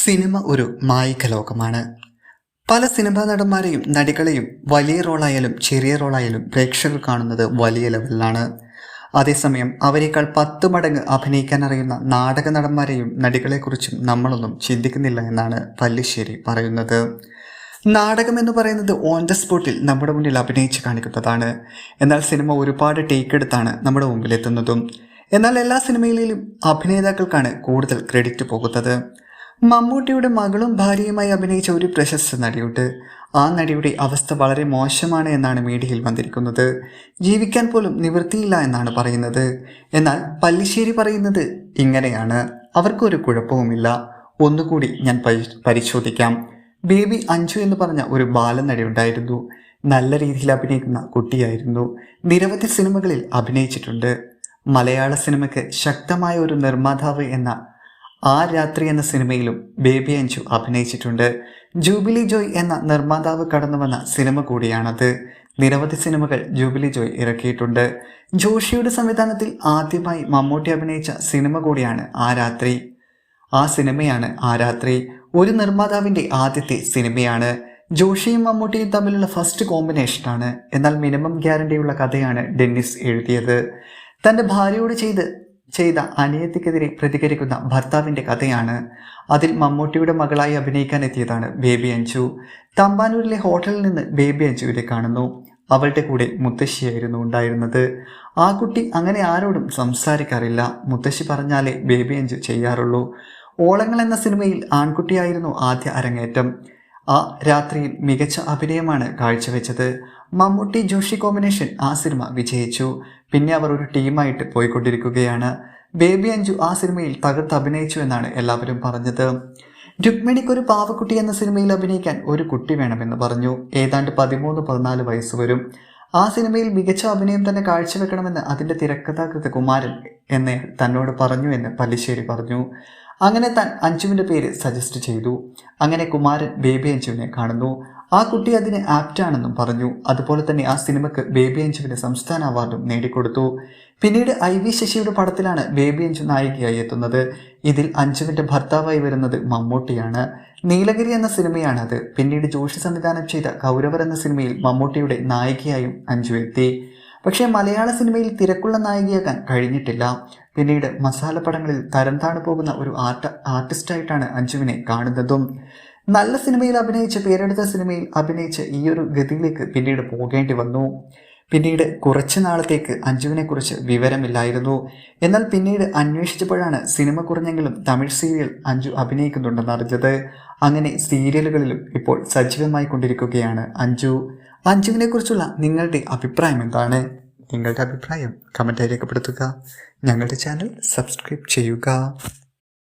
Cinema ഒരു മായിക ലോകമാണ്. പല സിനിമാ നടന്മാരെയും നടികളെയും വലിയ റോളായാലും ചെറിയ റോളായാലും പ്രേക്ഷകർ കാണുന്നത് വലിയ ലെവലിലാണ്. അതേസമയം അവരെക്കാൾ പത്ത് മടങ്ങ് അഭിനയിക്കാൻ അറിയുന്ന നാടക നടന്മാരെയും നടികളെക്കുറിച്ചും നമ്മളൊന്നും ചിന്തിക്കുന്നില്ല എന്നാണ് പല്ലിശ്ശേരി പറയുന്നത്. നാടകം എന്ന് പറയുന്നത് ഓൺ ദ സ്പോട്ടിൽ നമ്മുടെ മുന്നിൽ അഭിനയിച്ച് കാണിക്കുന്നതാണ്. എന്നാൽ സിനിമ ഒരുപാട് ടേക്ക് എടുത്താണ് നമ്മുടെ മുമ്പിലെത്തുന്നതും. എന്നാൽ എല്ലാ സിനിമയിലും അഭിനേതാക്കൾക്കാണ് കൂടുതൽ ക്രെഡിറ്റ് പോകുന്നത്. മമ്മൂട്ടിയുടെ മകളും ഭാര്യയുമായി അഭിനയിച്ച ഒരു പ്രശസ്ത നടിയുണ്ട്. ആ നടിയുടെ അവസ്ഥ വളരെ മോശമാണ് എന്നാണ് മീഡിയയിൽ വന്നിരിക്കുന്നത്. ജീവിക്കാൻ പോലും നിവൃത്തിയില്ല എന്നാണ് പറയുന്നത്. എന്നാൽ പല്ലിശ്ശേരി പറയുന്നത് ഇങ്ങനെയാണ്. അവർക്കൊരു കുഴപ്പവുമില്ല. ഒന്നുകൂടി ഞാൻ പരിശോധിക്കാം. ബേബി അഞ്ജു എന്ന് പറഞ്ഞ ഒരു ബാലനടി ഉണ്ടായിരുന്നു. നല്ല രീതിയിൽ അഭിനയിക്കുന്ന കുട്ടിയായിരുന്നു. നിരവധി സിനിമകളിൽ അഭിനയിച്ചിട്ടുണ്ട്. മലയാള സിനിമയ്ക്ക് ശക്തമായ ഒരു നിർമ്മാതാവ് എന്ന ആ രാത്രി എന്ന സിനിമയിലും ബേബി അഞ്ചു അഭിനയിച്ചിട്ടുണ്ട്. ജൂബിലി ജോയ് എന്ന നിർമ്മാതാവ് കടന്നു വന്ന സിനിമ കൂടിയാണത്. നിരവധി സിനിമകൾ ജൂബിലി ജോയ് ഇറക്കിയിട്ടുണ്ട്. ജോഷിയുടെ സംവിധാനത്തിൽ ആദ്യമായി മമ്മൂട്ടി അഭിനയിച്ച സിനിമ കൂടിയാണ് ആ രാത്രി. ആ സിനിമയാണ് ആ രാത്രി. ഒരു നിർമ്മാതാവിന്റെ ആദ്യത്തെ സിനിമയാണ്. ജോഷിയും മമ്മൂട്ടിയും തമ്മിലുള്ള ഫസ്റ്റ് കോമ്പിനേഷനാണ് എന്നാൽ മിനിമം ഗ്യാരണ്ടിയുള്ള കഥയാണ് ഡെന്നിസ് എഴുതിയത്. തന്റെ ഭാര്യയോട് ചെയ്ത് ചെയ്ത അനിയത്തിക്കെതിരെ പ്രതികരിക്കുന്ന ഭർത്താവിന്റെ കഥയാണ്. അതിൽ മമ്മൂട്ടിയുടെ മകളായി അഭിനയിക്കാൻ എത്തിയതാണ് ബേബി അഞ്ചു. തമ്പാനൂരിലെ ഹോട്ടലിൽ നിന്ന് ബേബി അഞ്ചുവിനെ കാണുന്നു. അവളുടെ കൂടെ മുത്തശ്ശിയായിരുന്നു ഉണ്ടായിരുന്നത്. ആ കുട്ടി അങ്ങനെ ആരോടും സംസാരിക്കാറില്ല. മുത്തശ്ശി പറഞ്ഞാലേ ബേബി അഞ്ചു ചെയ്യാറുള്ളൂ. ഓളങ്ങൾ എന്ന സിനിമയിൽ ആൺകുട്ടിയായിരുന്നു ആദ്യ അരങ്ങേറ്റം. ആ രാത്രിയിൽ മികച്ച അഭിനയമാണ് കാഴ്ചവെച്ചത്. മമ്മൂട്ടി ജോഷി കോമ്പിനേഷൻ ആ സിനിമ വിജയിച്ചു. പിന്നെ അവർ ഒരു ടീമായിട്ട് പോയിക്കൊണ്ടിരിക്കുകയാണ്. ബേബി അഞ്ജു ആ സിനിമയിൽ തകർത്ത് അഭിനയിച്ചു എന്നാണ് എല്ലാവരും പറഞ്ഞത്. രുക്മിണിക്ക് ഒരു പാവക്കുട്ടി എന്ന സിനിമയിൽ അഭിനയിക്കാൻ ഒരു കുട്ടി വേണമെന്ന് പറഞ്ഞു. ഏതാണ്ട് പതിമൂന്ന് പതിനാല് വയസ്സ് വരും. ആ സിനിമയിൽ മികച്ച അഭിനയം തന്നെ കാഴ്ചവെക്കണമെന്ന് അതിന്റെ തിരക്കഥാകൃത്ത് കുമാരൻ എന്നെ തന്നോട് പറഞ്ഞു എന്ന് പല്ലിശ്ശേരി പറഞ്ഞു. അങ്ങനെ താൻ അഞ്ജുവിന്റെ പേര് സജസ്റ്റ് ചെയ്തു. അങ്ങനെ കുമാരൻ ബേബി അഞ്ജുവിനെ കാണുന്നു. ആ കുട്ടി അതിന് ആപ്റ്റാണെന്നും പറഞ്ഞു. അതുപോലെ തന്നെ ആ സിനിമയ്ക്ക് ബേബി അഞ്ചുവിന് സംസ്ഥാന അവാർഡും നേടിക്കൊടുത്തു. പിന്നീട് ഐ വി ശശിയുടെ പടത്തിലാണ് ബേബി അഞ്ചു നായികയായി എത്തുന്നത്. ഇതിൽ അഞ്ചുവിന്റെ ഭർത്താവായി വരുന്നത് മമ്മൂട്ടിയാണ്. നീലഗിരി എന്ന സിനിമയാണത്. പിന്നീട് ജോഷി സംവിധാനം ചെയ്ത കൗരവർ എന്ന സിനിമയിൽ മമ്മൂട്ടിയുടെ നായികയായും അഞ്ചു എത്തി. പക്ഷേ മലയാള സിനിമയിൽ തിരക്കുള്ള നായികയാകാൻ കഴിഞ്ഞിട്ടില്ല. പിന്നീട് മസാല പടങ്ങളിൽ തരം താണു പോകുന്ന ഒരു ആർട്ട് ആർട്ടിസ്റ്റായിട്ടാണ് അഞ്ജുവിനെ കാണുന്നതും. നല്ല സിനിമയിൽ അഭിനയിച്ച് പേരെടുത്ത സിനിമയിൽ അഭിനയിച്ച് ഈ ഒരു ഗതിയിലേക്ക് പിന്നീട് പോകേണ്ടി വന്നു. പിന്നീട് കുറച്ച് നാളത്തേക്ക് അഞ്ജുവിനെക്കുറിച്ച് വിവരമില്ലായിരുന്നു. എന്നാൽ പിന്നീട് അന്വേഷിച്ചപ്പോഴാണ് സിനിമ കുറഞ്ഞെങ്കിലും തമിഴ് സീരിയൽ അഞ്ജു അഭിനയിക്കുന്നുണ്ടെന്ന് അറിഞ്ഞത്. അങ്ങനെ സീരിയലുകളിലും ഇപ്പോൾ സജീവമായി കൊണ്ടിരിക്കുകയാണ് അഞ്ജു. അഞ്ജുവിനെക്കുറിച്ചുള്ള നിങ്ങളുടെ അഭിപ്രായം എന്താണ്? നിങ്ങളുടെ അഭിപ്രായം കമന്റായി രേഖപ്പെടുത്തുക. ഞങ്ങളുടെ ചാനൽ സബ്സ്ക്രൈബ് ചെയ്യുക.